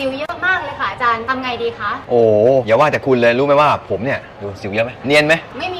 สิวเยอะมากเลยค่ะอาจารย์ทำไงดีคะ โอ้อย่าว่าแต่คุณเลยรู้ไหมว่าผมเนี่ยดูสิวเยอะไหมเนียนไหมไม่มีสัก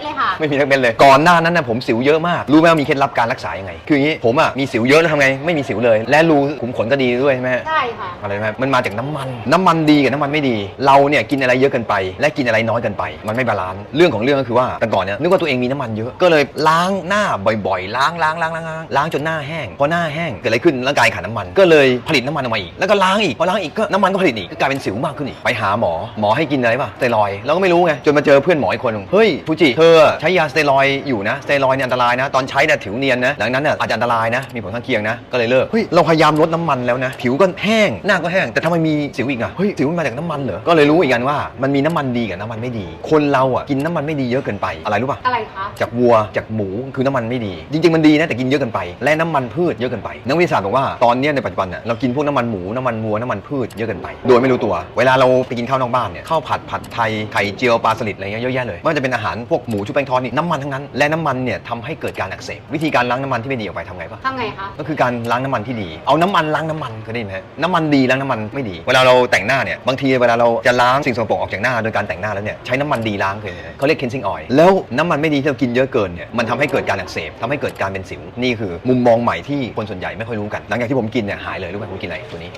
เม็ดเลยค่ะ ไม่มีทักเม็ดเลย ก่อนหน้านั้นนะผมสิวเยอะมาก รู้ไหมว่ามีเคล็ดลับการรักษายังไง คืออย่างนี้ผมอะมีสิวเยอะแล้วทำไง ไม่มีสิวเลย และรูขุมขนก็ดีด้วยใช่ไหมฮะ ใช่ค่ะ อะไรไหมมันมาจากน้ำมัน น้ำมันดีกับน้ำมันไม่ดี เราเนี่ยกินอะไรเยอะเกินไป และกินอะไรน้อยเกินไป มันไม่บาลานซ์ เรื่องของเรื่องก็คือว่าแต่ก่อนเนี่ยนึกว่าตัวเองมีน้ำมันเยอะ ก็เลยล้างหน้าบ่อยๆ ล้างล้างล้างล้างล้างล้างจนหน้าแห้ง พอหน้าแห้งเกิดอะไรขึ้นร่างกายขาดน้ำมัน ก็เลยผลิตน้ำมันออกมาอีก แล้วก็ล้างอีก พอล้างอีกก็น้ำมันก็ผลิตอีก ก็กลายเป็นสิวมากขึ้นอีก ไปหาหมอ หมอให้กินอะไรป่ะสเตียรอยด์เราก็ไม่รู้ไง จนมาเจอเพื่อนหมออีกคนหนึ่งเฮ้ยฟูจิเธอใช้ยาสเตียรอยด์อยู่นะสเตียรอยด์เนี่ยอันตรายนะ ตอนใช้เนี่ยผิวเนียนนะหลังนั้นเนี่ยอาจจะอันตรายนะ มีผลข้างเคียงนะ ก็เลยเลิกเฮ้ยเราพยายามลดน้ำมันแล้วนะ ผิวก็แห้ง หน้าก็แห้ง แต่ทำไมมีสิวอีกอะเฮ้ยสิวมันมาจากน้ำมันเหรอ ก็เลยรู้อีกกันว่ามันมีน้ำมันดีกับน้ำมันไม่ดี คนเราอะกินน้ำมันไม่ดีเยอะเกินไปอะไรรู้ป่ะอะไรคะ จากวัวจากหมูคือน้ำมันไม่ดี จริง ๆมันดีนะแต่กินเยอะเกินไป และน้ำมันพืชเยอะเกินไปนักวิทยาศาสตร์บอกว่าตอนเนี้ยในปัจจุบันน่ะเรากินพวกน้ำมันหมูน้ำมันวัวน้ำมันพืชเยอะเกินไป โดยไม่รู้ตัว เวลาเราไปกินข้าวนอกบ้านเนี่ยข้าวผัดผัดไทยไข่เจียวปลาสลิดอะไรเงี้ยเยอะแยะเลยไม่ว่าจะเป็นอาหารพวกหมูชุบแป้งทอดนี่น้ำมันทั้งนั้น และน้ำมันเนี่ยทำให้เกิดการอักเสบวิธีการล้างน้ำมันที่ไม่ดีออกไปทำไงปะทำไงคะ ก็คือการล้างน้ำมันที่ดี เอาน้ำมันล้างน้ำมันเคยได้ยินไหมฮะน้ำมันดีล้างน้ำมันไม่ดี เวลาเราแต่งหน้าเนี่ยบางทีเวลาเราจะล้างสิ่งสกปรกออกจากหน้าโดยการแต่งหน้าแล้วเนี่ยใช้น้ำมันดีล้างเคยเห็นไหมเขาเรียก cleansing oil แล้วน้ำมันไม่ดีที่เรากินเยอะเกินเนี่ยมันทำให้เกิดการอักเสบทำให้เกิดการเป็นสิวนี่คือ มุมมองใหม่ที่คนส่วนใหญ่ไม่ค่อยรู้กันหลังจากที่ผมกินเนี่ยหายเลยรู้ไหมผมกินอะไรตัวนี้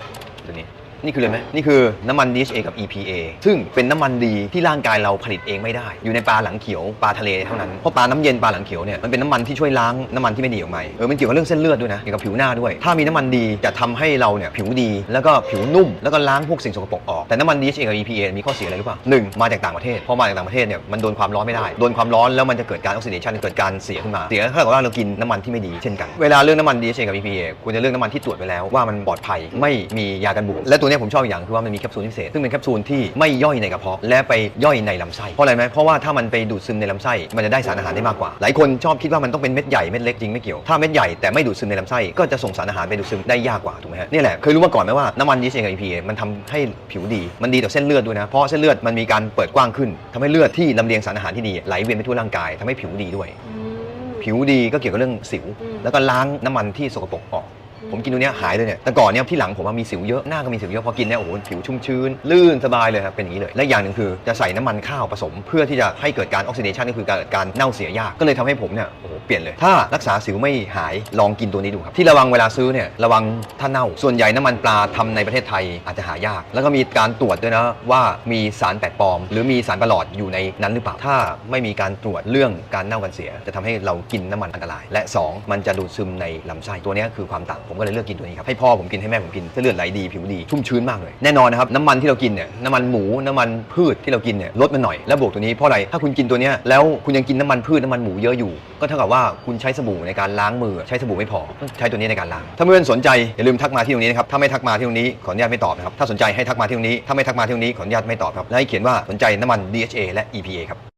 ตัวนี้ นี่คือเลยไหมนี่คือน้ำมัน DHA กับ EPA ซึ่งเป็นน้ำมันดีที่ร่างกายเราผลิตเองไม่ได้ อยู่ในปลาหลังเขียวปลาทะเลเท่านั้นเพราะปลาน้ำเย็นปลาหลังเขียวเนี่ยมันเป็นน้ำมันที่ช่วยล้างน้ำมันที่ไม่ดีออกไปเออมันเกี่ยวกับเรื่องเส้นเลือดด้วยนะเกี่ยวกับผิวหน้าด้วย ถ้ามีน้ำมันดีจะทำให้เราเนี่ยผิวดีแล้วก็ผิวนุ่ม แล้วก็ล้างพวกสิ่งสกปรกออกแต่น้ำมัน DHA กับ EPA มีข้อเสียอะไรรู้ป่ะหนึ่งมาจากต่างประเทศพอมาจากต่างประเทศเนี่ยมันโดนความร้อนไม่ได้โดนความร้อนแล้วมันจะเกิดการออกซิเดชันเกิดการเสียขึ้นมาเสียเท่ากับว่าเรากินน้ำมันที่ไม่ดีเช่นกันเวลาเรื่องน้ำมัน DHA กับ EPA ควรจะเลือกน้ำมันที่ตรวจไปแล้วว่ามันปลอดภัยไม่มียากันบูดและตัวนี้ยผมชอบอีกอย่างคือว่ามันมีแคปซูลพิเศษซึ่งเป็นแคปซูลที่ไม่ย่อยในกระเพาะและไปย่อยในลำไส้เพราะอะไรไหมเพราะว่าถ้ามันไปดูดซึมในลำไส้มันจะได้สารอาหารได้มากกว่า หลายคนชอบคิดว่ามันต้องเป็นเม็ดใหญ่เม็ดเล็กจริงไม่เกี่ยวถ้าเม็ดใหญ่แต่ไม่ดูดซึมในลำไส้ก็จะส่งสารอาหารไปดูดซึมได้ยากกว่าถูกไหมฮะนี่แหละเคยรู้มาก่อนไหมว่าน้ำมัน DHA กับ EPA มันทำให้ผิวดีมันดีต่อเส้นเลือดด้วยนะเพราะเส้นเลือดมันมีการเปิดกว้างขึ้นทำให้เลือดที่ลำเลียงสารอาหารที่ดีไหลเวียนไปทั่วร่างกายทำให้ผิวดีด้วยอืมผิวดีก็เกี่ยวกับเรื่องสิวอืมแล้วก็ล้างน้ำมันที่สกปรกออก ผมกินตัวเนี้ยหายเลยเนี่ยแต่ก่อนเนี่ยที่หลังผมว่ามีสิวเยอะหน้าก็มีสิวเยอะพอกินเนี่ยโอ้โหผิวชุ่มชื้นลื่นสบายเลยครับเป็นอย่างนี้เลยและอย่างหนึ่งคือจะใส่น้ำมันข้าวผสม เพื่อที่จะให้เกิดการออกซิเดชันก็คือการเกิดการเน่าเสียยากก็เลยทำให้ผมเนี่ยโอ้โหเปลี่ยนเลย ถ้ารักษาสิวไม่หายลองกินตัวนี้ดูครับที่ระวังเวลาซื้อเนี่ยระวังถ้าเน่าส่วนใหญ่น้ำมันปลาทำในประเทศไทยอาจจะหายาก แล้วก็มีการตรวจด้วยนะว่ามีสารแปลกปลอม หรือมีสารประหลอดอยู่ในนั้นหรือเปล่าถ้าไม่มีการตรวจเรื่องการเน่ากันเสีย จะทำให้เรากินน้ำมันอันตราย และ2มันจะดูดซึมในลำไส้ตัวเนี้ยคือความต่างผมก็เลยเลือกกินตัวนี้ครับให้พ่อผมกินให้แม่ผมกินเส้นเลือดไหลดีผิวดีชุ่มชื้นมากเลยแน่นอนนะครับน้ำมันที่เรากินเนี่ยน้ำมันหมูน้ำมันพืชที่เรากินเนี่ยลดมันหน่อยแล้วบวกตัวนี้เพราะอะไรถ้าคุณกินตัวเนี้ยแล้วคุณยังกินน้ำมันพืชน้ำมันหมูเยอะอยู่ ก็เท่ากับว่าคุณใช้สบู่ในการล้างมือใช้สบู่ไม่พอใช้ตัวนี้ในการล้างถ้าเพื่อนสนใจอย่าลืมทักมาที่ตรงนี้นะครับถ้าไม่ทักมาที่ตรงนี้ขออนุญาตไม่ตอบนะครับถ้าสนใจให้ทักมาที่ตรงนี้ถ้าไม่ทักมาที่ตรงนี้ขออนุญาตไม่ตอบครับและให้เขียนว่าสนใจน้ำมัน DHA และ EPA ครับ